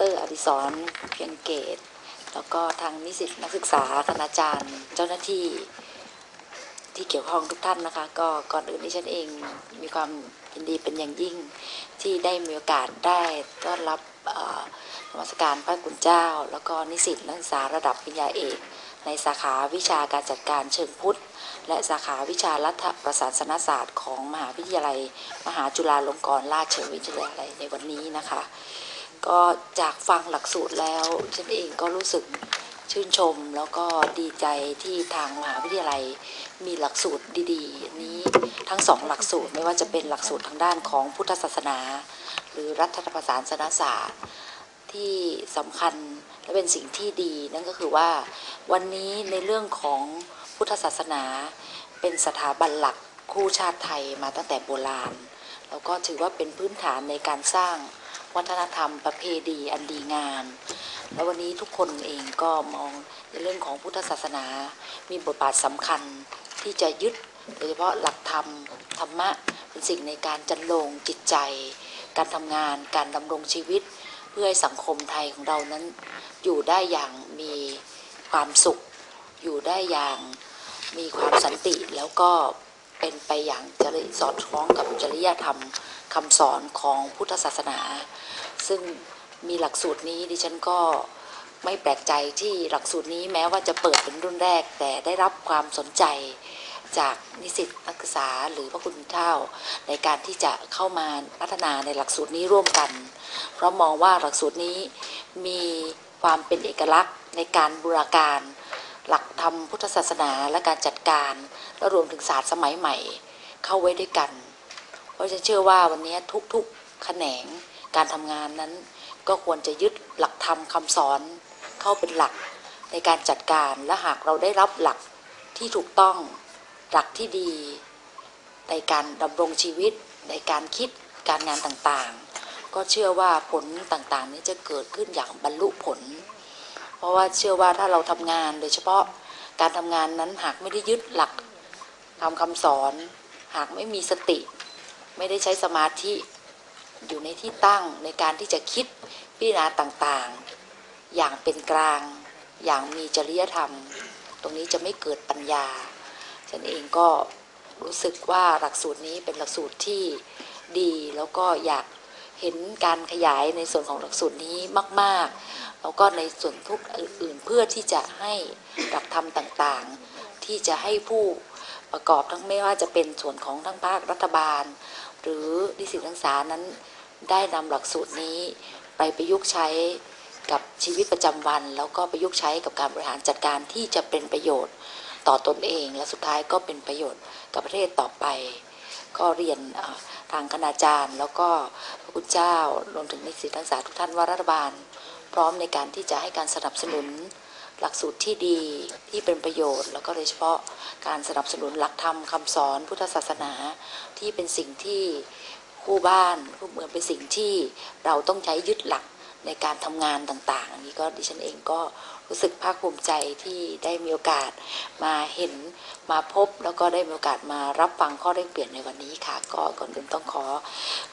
รอดิศรเพียงเกต แล้วก็ทางนิสิตนักศึกษาคณาจารย์ เจ้าหน้าที่ที่เกี่ยวข้องทุกท่านนะคะ ก็ก่อนอื่นที่ฉันเองมีความยินดีเป็นอย่างยิ่งที่ได้มีโอกาสได้ต้อนรับนมัสการพระคุณเจ้า แล้วก็นิสิตนักศึกษาระดับปริญญาเอกในสาขาวิชาการจัดการเชิงพุทธ และสาขาวิชารัฐประศาสนศาสตร์ของมหาวิทยาลัย มหาจุฬาลงกรณราชวิทยาลัยในวันนี้นะคะ ก็จากฟังหลักสูตรแล้วฉันเองก็รู้สึกชื่นชมแล้วก็ดีใจที่ทางมหาวิทยาลัยมีหลักสูตรดีๆนนี้ทั้งสองหลักสูตรไม่ว่าจะเป็นหลักสูตรทางด้านของพุทธศาสนา หรือรัฐประศาสนศาสตร์ ที่สำคัญและเป็นสิ่งที่ดี นั่นก็คือว่าวันนี้ในเรื่องของพุทธศาสนา เป็นสถาบันหลักคู่ชาติไทยมาตั้งแต่โบราณ แล้วก็ถือว่าเป็นพื้นฐานในการสร้าง วัฒนธรรมประเพณีอันดีงามแล้ววันนี้ทุกคนเองก็มองในเรื่องของพุทธศาสนา มีบทบาทสำคัญที่จะยึดโดยเฉพาะหลักธรรมธรรมะเป็นสิ่งในการจันลงจิตใจ การทำงานการดำรงชีวิต เพื่อให้สังคมไทยของเรานั้น อยู่ได้อย่างมีความสุข อยู่ได้อย่างมีความสันติแล้วก็ เป็นไปอย่างจริสอดคล้องกับจริยธรรมคำสอนของพุทธศาสนา ซึ่งมีหลักสูตรนี้ดิฉันก็ไม่แปลกใจที่หลักสูตรนี้แม้ว่าจะเปิดเป็นรุ่นแรก แต่ได้รับความสนใจจากนิสิตนักศึกษาหรือพระคุณเจ้าในการที่จะเข้ามาพัฒนาในหลักสูตรนี้ร่วมกัน เพราะมองว่าหลักสูตรนี้มีความเป็นเอกลักษณ์ในการบูรการ หลักธรรมพุทธศาสนาและการจัดการ และรวมถึงศาสตร์สมัยใหม่เข้าไว้ด้วยกัน เพราะฉันเชื่อว่าวันนี้ทุกๆแขนงการทำงานนั้น ก็ควรจะยึดหลักธรรมคำสอน เข้าเป็นหลักในการจัดการและหากเราได้รับหลักที่ถูกต้องหลักที่ดี ในการดำรงชีวิต ในการคิดการงานต่างๆ ก็เชื่อว่าผลต่างๆ นี้จะเกิดขึ้นอย่างบรรลุผล เพราะว่าเชื่อว่าถ้าเราทำงานโดยเฉพาะการทำงานนั้นหากไม่ได้ยึดหลักทำคำสอน หากไม่มีสติ ไม่ได้ใช้สมาธิอยู่ในที่ตั้งในการที่จะคิดพิจารณาต่างๆ อย่างเป็นกลาง อย่างมีจริยธรรม ตรงนี้จะไม่เกิดปัญญา ฉันเองก็รู้สึกว่าหลักสูตรนี้เป็นหลักสูตรที่ดีแล้วก็อยาก เห็นการขยายในส่วนของหลักสูตรนี้มาก ๆ แล้วก็ในส่วนทุกอื่นเพื่อที่จะให้หลักธรรมต่างๆ ที่จะให้ผู้ประกอบทั้งไม่ว่าจะเป็นส่วนของทั้งภาครัฐบาล หรือนิสิตนักศึกษานั้นได้นำหลักสูตรนี้ไปประยุกต์ใช้กับชีวิตประจำวัน แล้วก็ประยุกต์ใช้กับการบริหารจัดการที่จะเป็นประโยชน์ต่อตนเอง และสุดท้ายก็เป็นประโยชน์กับประเทศต่อไป ก็เรียนทางคณาจารย์ แล้วก็พระคุณเจ้ารวมถึงนิสิตนักศึกษาทุกท่านว่ารัฐบาล พร้อมในการที่จะให้การสนับสนุนหลักสูตรที่ดีที่เป็นประโยชน์ แล้วก็โดยเฉพาะการสนับสนุนหลักธรรมคำสอนพุทธศาสนาที่เป็นสิ่งที่คู่บ้านคู่เมืองเป็นสิ่งที่เราต้องใช้ยึดหลัก ในการทำงานต่างๆ อันนี้ก็ดิฉันเองก็รู้สึกภาคภูมิใจที่ได้มีโอกาสมาเห็นมาพบ แล้วก็ได้มีโอกาสมารับฟังข้อได้เปลี่ยนในวันนี้ค่ะ ก็ก่อนอื่นต้องขอ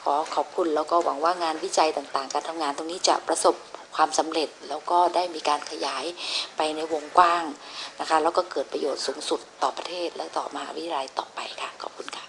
ขอขอบคุณแล้วก็หวังว่างานวิจัยต่างๆ การทำงานตรงนี้จะประสบความสำเร็จแล้วก็ได้มีการขยายไปในวงกว้างนะคะ แล้วก็เกิดประโยชน์สูงสุดต่อประเทศและต่อมหาวิทยาลัยต่อไปค่ะ ขอบคุณค่ะ